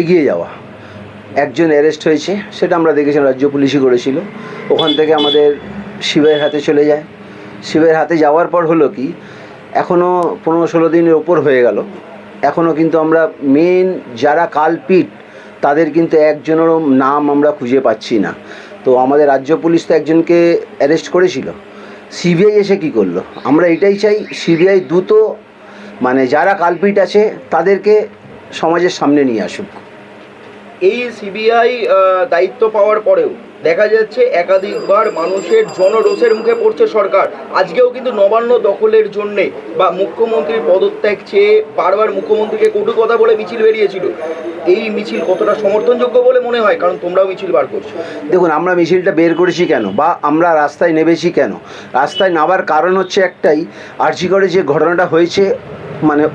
এগিয়ে যাওয়া। একজন অ্যারেস্ট হয়েছে, সেটা আমরা দেখেছিলাম রাজ্য পুলিশই করেছিল। ওখান থেকে আমাদের শিবের হাতে চলে যায়। শিবের হাতে যাওয়ার পর হলো কি এখনও পনেরো ষোলো দিনের ওপর হয়ে গেল। এখনও কিন্তু আমরা মেন যারা কালপিট তাদের কিন্তু একজনেরও নাম আমরা খুঁজে পাচ্ছি না। তো আমাদের রাজ্য পুলিশ তো একজনকে অ্যারেস্ট করেছিল। সিবিআই এসে কি করল? আমরা এটাই চাই, সিবিআই দ্রুত মানে যারা কালপিট আছে, তাদেরকে সমাজের সামনে নিয়ে আসুক। এই সিবিআই দায়িত্ব পাওয়ার পরেও দেখা যাচ্ছে একাধিকবার মানুষের জনরোষের মুখে পড়ছে সরকার। আজকেও কিন্তু নবান্ন দখলের জন্যে বা মুখ্যমন্ত্রীর পদত্যাগ চেয়ে বারবার মুখ্যমন্ত্রীকে কটু কথা বলে মিছিল বেরিয়েছিল। এই মিছিল কতটা সমর্থনযোগ্য বলে মনে হয়? কারণ তোমরাও মিছিল বার করছ। দেখুন, আমরা মিছিলটা বের করেছি কেন? বা আমরা রাস্তায় নেমেছি কেন? রাস্তায় নামার কারণ হচ্ছে একটাই, আর্জি করে যে ঘটনাটা হয়েছে মানে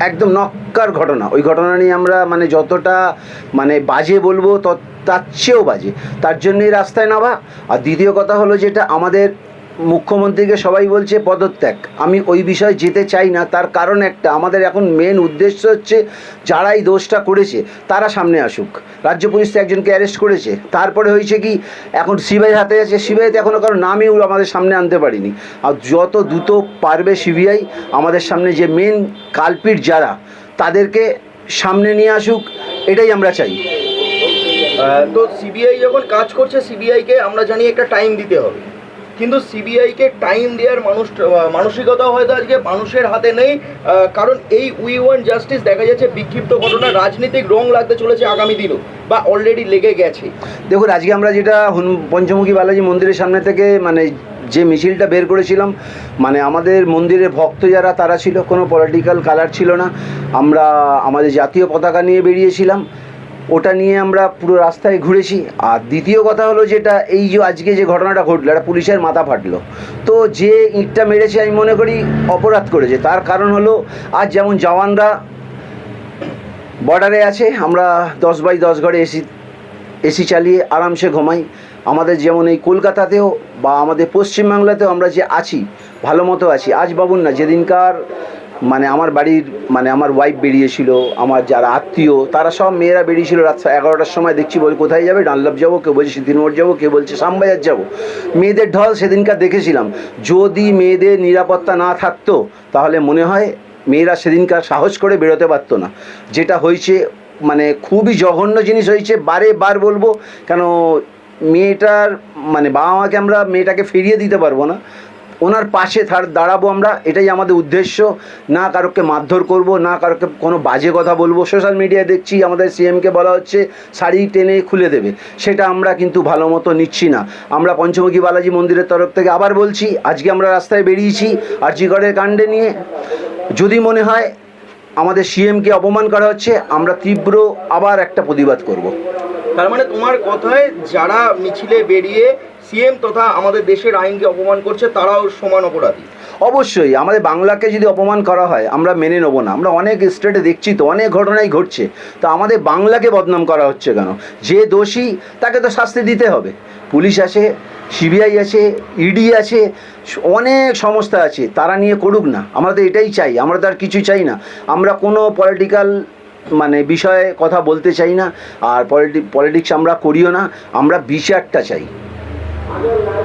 একদম নক্কার ঘটনা। ওই ঘটনা নিয়ে আমরা মানে যতটা মানে বাজে বলব, তত তার চেয়েও বাজে। তার জন্যই রাস্তায় নামা। আর দ্বিতীয় কথা হলো যেটা আমাদের মুখ্যমন্ত্রীকে সবাই বলছে পদত্যাগ। আমি ওই বিষয়ে যেতে চাই না, তার কারণ একটা। আমাদের এখন মেন উদ্দেশ্য হচ্ছে যারা এই দোষটা করেছে, তারা সামনে আসুক। রাজ্য পুলিশ তো একজনকে অ্যারেস্ট করেছে। তারপরে হয়েছে কি, এখন সিবিআই হাতে আছে। সিবিআইতে এখনও কারও নামই আমাদের সামনে আনতে পারিনি। আর যত দ্রুত পারবে সিবিআই, আমাদের সামনে যে মেন কালপিট যারা, তাদেরকে সামনে নিয়ে আসুক, এটাই আমরা চাই। তো সিবিআই যখন কাজ করছে, সিবিআইকে আমরা জানি একটা টাইম দিতে হবে। কিন্তু সিবিআইকে টাইম দেওয়ার মানুষ মানসিকতা হয়তো আজকে মানুষের হাতে নেই কারণ এই উই ওয়ান জাস্টিস দেখা যাচ্ছে বিক্ষিপ্ত ঘটনা, রাজনীতিক রং লাগতে চলেছে আগামী দিনও, বা অলরেডি লেগে গেছে। দেখুন, আজকে আমরা যেটা পঞ্চমুখী বালাজি মন্দিরের সামনে থেকে মানে যে মিছিলটা বের করেছিলাম মানে আমাদের মন্দিরের ভক্ত যারা, তারা ছিল, কোনো পলিটিক্যাল কালার ছিল না। আমরা আমাদের জাতীয় পতাকা নিয়ে বেরিয়েছিলাম। ওটা নিয়ে আমরা পুরো রাস্তায় ঘুরেছি। আর দ্বিতীয় কথা হলো যেটা, এই যে আজকে যে ঘটনাটা ঘটলো, একটা পুলিশের মাথা ফাটলো। তো যে ইঁটটা মেরেছে আমি মনে করি অপরাধ করেছে। তার কারণ হলো, আজ যেমন জওয়ানরা বর্ডারে আছে, আমরা দশ বাই দশ ঘরে এসি এসি চালিয়ে আরামসে ঘুমাই। আমাদের যেমন এই কলকাতাতেও বা আমাদের পশ্চিমবাংলাতেও আমরা যে আছি, ভালো মতো আছি। আজ বাবুন না, যেদিনকার মানে আমার বাড়ির মানে আমার ওয়াইফ বেরিয়েছিল, আমার যারা আত্মীয়, তারা সব মেয়েরা বেরিয়েছিল রাত এগারোটার সময় দেখছি বল কোথায় যাবে? ডানলাভ যাব, কেউ বলছে সিদ্ধিনগর যাব, কেউ বলছে শ্যামবাজার যাব। মেয়েদের ঢল সেদিনকার দেখেছিলাম। যদি মেয়েদের নিরাপত্তা না থাকতো, তাহলে মনে হয় মেয়েরা সেদিনকার সাহস করে বেরোতে পারতো না। যেটা হয়েছে মানে খুবই জঘন্য জিনিস হয়েছে, বারে বার বলব, কেন মেয়েটার মানে বাবা মাকে আমরা, মেয়েটাকে ফিরিয়ে দিতে পারব না। ওনার পাশে থার দাঁড়াবো আমরা, এটাই আমাদের উদ্দেশ্য। না কারোকে মারধর করব, না কারোকে কোনো বাজে কথা বলব। সোশ্যাল মিডিয়ায় দেখছি, আমাদের সিএমকে বলা হচ্ছে, শাড়ি টেনে খুলে দেবে। সেটা আমরা কিন্তু ভালো মতো নিচ্ছি না। আমরা পঞ্চমুখী বালাজি মন্দিরের তরফ থেকে আবার বলছি, আজকে আমরা রাস্তায় বেরিয়েছি আরজিগড়ের কাণ্ডে নিয়ে। যদি মনে হয় আমাদের সিএমকে অপমান করা হচ্ছে, আমরা তীব্র আবার একটা প্রতিবাদ করব। তার মানে তোমার কথায় যারা মিছিলে বেরিয়ে সিএম তথা আমাদের দেশের আইনকে অপমান করছে, তারাও সমান অপরাধী। অবশ্যই, আমাদের বাংলাকে যদি অপমান করা হয়, আমরা মেনে নেব না। আমরা অনেক স্টেটে দেখছি তো, অনেক ঘটনাই ঘটছে। তো আমাদের বাংলাকে বদনাম করা হচ্ছে কেন? যে দোষী, তাকে তো শাস্তি দিতে হবে। পুলিশ আছে সিবিআই আছে ইডি আছে অনেক সংস্থা আছে, তারা নিয়ে করুক না। আমরা তো এটাই চাই, আমরা তো আর কিছু চাই না। আমরা কোনো পলিটিক্যাল মানে বিষয়ে কথা বলতে চাই না, আর পলিটি পলিটিক্স আমরা করিও না, আমরা বিচারটা চাই। Gracias.